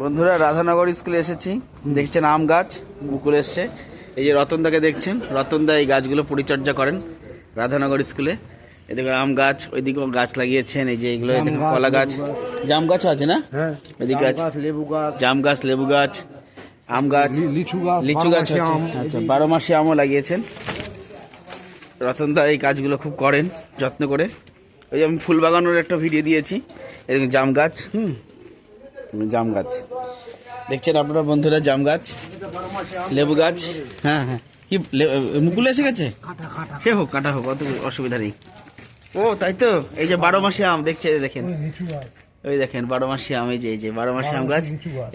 বন্ধুরা রাধানগর স্কুলে এসেছি। দেখছেন আম গাছ মুকুল এসছে। এই যে রতনদাকে দেখছেন রতনদা এই গাছগুলো পরিচর্যা করেন রাধানগর স্কুলে। এদিকে আম গাছ ওইদিকেও গাছ লাগিয়েছেন এই যে এগুলো এদিকে কলা গাছ। জাম গাছও আছে না? হ্যাঁ এদিকে আছে। গাছ লেবু গাছ। জাম গাছ লেবু গাছ আম গাছ লিচু গাছ লিচু গাছ আচ্ছা বারো মাসে আমও লাগিয়েছেন। রতনদা এই কাজগুলো খুব করেন যত্ন করে। ওই যে আমি ফুল বাগানোর একটা ভিডিও দিয়েছি এদিকে জাম গাছ। হুম। জাম গাছ। দেখছেন আপনারা বন্ধুরা, জাম গাছ, লেবু গাছ হ্যাঁ হ্যাঁ। কি মুকুল এসে গেছে? সে হোক, কাটা হোক, অত অসুবিধা নেই। ও, তাই তো? এই যে বারো মাসে আম, দেখছে দেখেন। ওই দেখেন, বারো মাসি আম, এই যে এই যে বারো মাসি আম গাছ,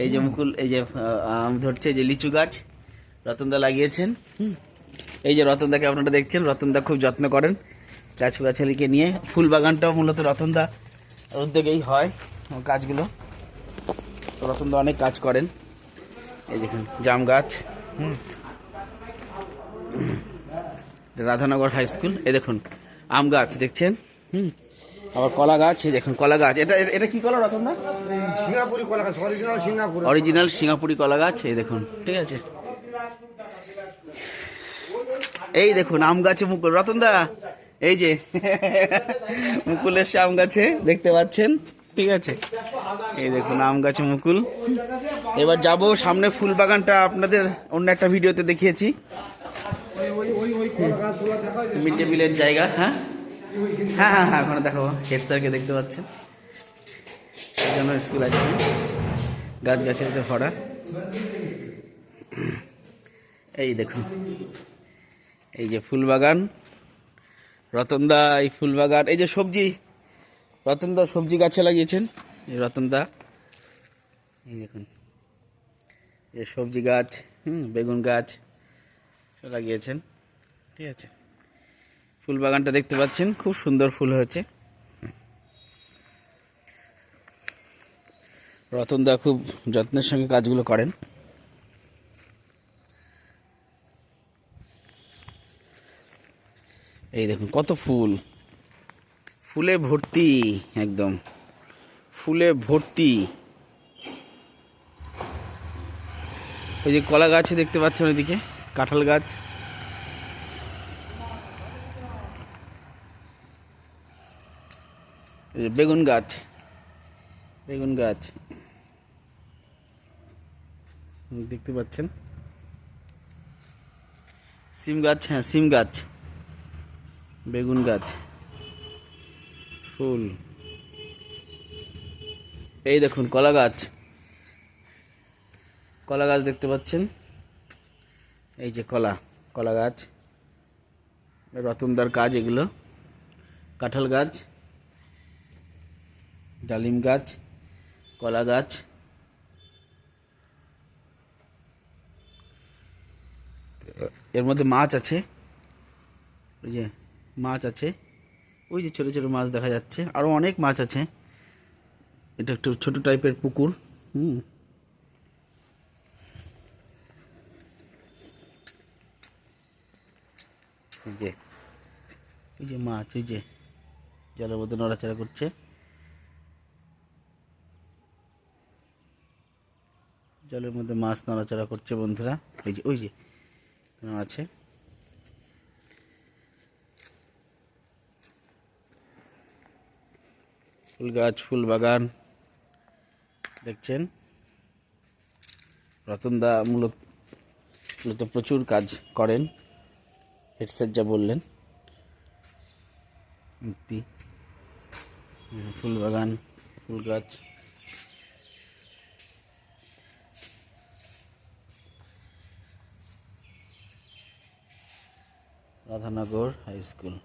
এই যে মুকুল, এই যে আম ধরছে যে লিচু গাছ, রতনদা লাগিয়েছেন। এই যে রতনদাকে আপনারা দেখছেন, রতনদা খুব যত্ন করেন গাছ গাছালিকে নিয়ে। ফুল বাগানটাও মূলত রতনদা উদ্যোগেই হয় কাজগুলো রতনদা অনেক কাজ করেন। এই দেখুন জাম গাছ। হুম। Radhanagar high school. এই দেখুন আম গাছ দেখছেন? হুম। আবার কলা গাছ এই দেখুন কলা গাছ। এটা এটা- কি কলা রতনদা? সিঙ্গাপুরি কলা গাছ অরিজিনাল সিঙ্গাপুর। অরিজিনাল সিঙ্গাপুরি কলা গাছ এই দেখুন ঠিক আছে? এই দেখুন আম গাছে মুকুল। রতনদা এই যে মুকুল এসছে আম গাছে দেখতে পাচ্ছেন? ঠিক আছে? এই দেখুন, আম গাছে মুকুল। এবার যাব সামনে ফুল বাগানটা আপনাদের অন্য একটা ভিডিওতে দেখিয়েছি। মিড ডে মিলের জায়গা হ্যাঁ? হ্যাঁ হ্যাঁ হ্যাঁ ওখানে দেখাবো। হেড স্যারকে দেখতে পাচ্ছেন। সেই জন্য স্কুল আছে। গাছ গাছেতে ভরা। এই দেখুন। এই যে ফুল বাগান, রতনদা এই ফুল বাগান, এই যে সবজি রতনদা সবজি গাছে লাগিয়েছেন? এই রতনদা এই দেখুন। এই সবজি গাছ, হুম, বেগুন গাছ লাগিয়েছেন। ঠিক আছে। ফুল বাগানটা দেখতে পাচ্ছেন, খুব সুন্দর ফুল হয়েছে। রতনদা খুব যত্নের সঙ্গে কাজগুলো করেন। এই দেখুন, কত ফুল। ফুলে ভর্তি, একদম। ফুলে ভর্তি। ওই যে কলা গাছে দেখতে পাচ্ছেন ওইদিকে, কাঁঠাল গাছ। বেগুন গাছ বেগুন গাছ। দেখতে পাচ্ছেন? সিম গাছ হ্যাঁ সিম গাছ, বেগুন গাছ। ফুল। এই দেখুন, কলা গাছ। কলা গাছ দেখতে পাচ্ছেন? এই যে কলা কলা গাছ। রতনদার কাজ এগুলো। কাঁঠাল গাছ। ডালিম গাছ। কলা গাছ। এর মধ্যে মাছ আছে। ওই যে মাছ আছে। ওই যে ছোট ছোট মাছ দেখা যাচ্ছে। আরও অনেক মাছ আছে। এটা একটু ছোট টাইপের পুকুর। হুম। যে, এই যে মাছ, এই যে জলের মধ্যে নড়াচড়া করছে। জলের মধ্যে মাছ নড়াচড়া করছে বন্ধুরা। এই যে, ওই যে আছে। ফুল গাছ, ফুল বাগান, দেখছেন? রতনদা মূলত মূলত প্রচুর কাজ করেন হেডসেট যা বললেন। মূর্তি, ফুল বাগান, ফুল গাছ। Radhanagar high school.